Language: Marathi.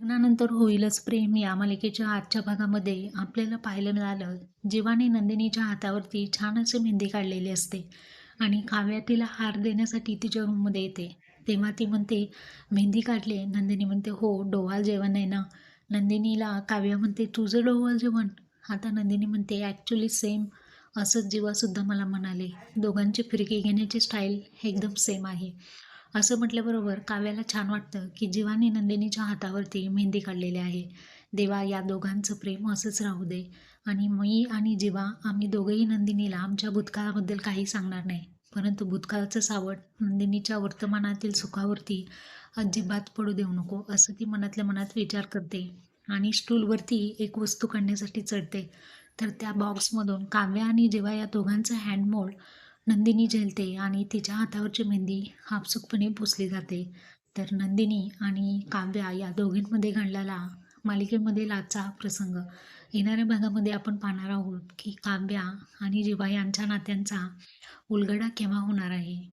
लग्नानंतर होईलच प्रेम या मालिकेच्या आजच्या भागामध्ये आपल्याला पाहायला मिळालं. जीवाने नंदिनीच्या हातावरती छान असे मेहंदी काढलेली असते आणि काव्या तिला हार देण्यासाठी तिच्या रूममध्ये येते. तेव्हा ती म्हणते मेहंदी काढले. नंदिनी म्हणते हो डोवाल जेवण आहे ना. नंदिनीला काव्या म्हणते तुझं डोवाल जेवण. आता नंदिनी म्हणते ॲक्च्युली सेम असंच जीवासुद्धा मला म्हणाले. दोघांची फिरकी घेण्याची स्टाईल एकदम सेम आहे. असं म्हटल्याबरोबर काव्याला छान वाटतं की जीवाने नंदिनीच्या हातावरती मेहंदी काढलेली आहे. देवा या दोघांचं प्रेम असंच राहू दे. आणि मी आणि जीवा आम्ही दोघंही नंदिनीला आमच्या भूतकाळाबद्दल काही सांगणार नाही. परंतु भूतकाळाचं सावट नंदिनीच्या वर्तमानातील सुखावरती अजिबात पडू देऊ नको असं ती मनातल्या मनात विचार करते. आणि स्टूलवरती एक वस्तू काढण्यासाठी चढते. तर त्या बॉक्समधून काव्या आणि जेव्हा या दोघांचं हँडमोल्ड नंदिनी झेलते आणि तिच्या हातावरची मेहंदी हापसुकपणे पुसली जाते. तर नंदिनी आणि काव्या या दोघींमध्ये घडलेला मालिकेमध्ये लाचा हा प्रसंग. येणाऱ्या भागामध्ये आपण पाहणार आहोत की काव्या आणि जिवा यांच्या नात्यांचा उलगडा केव्हा होणार आहे?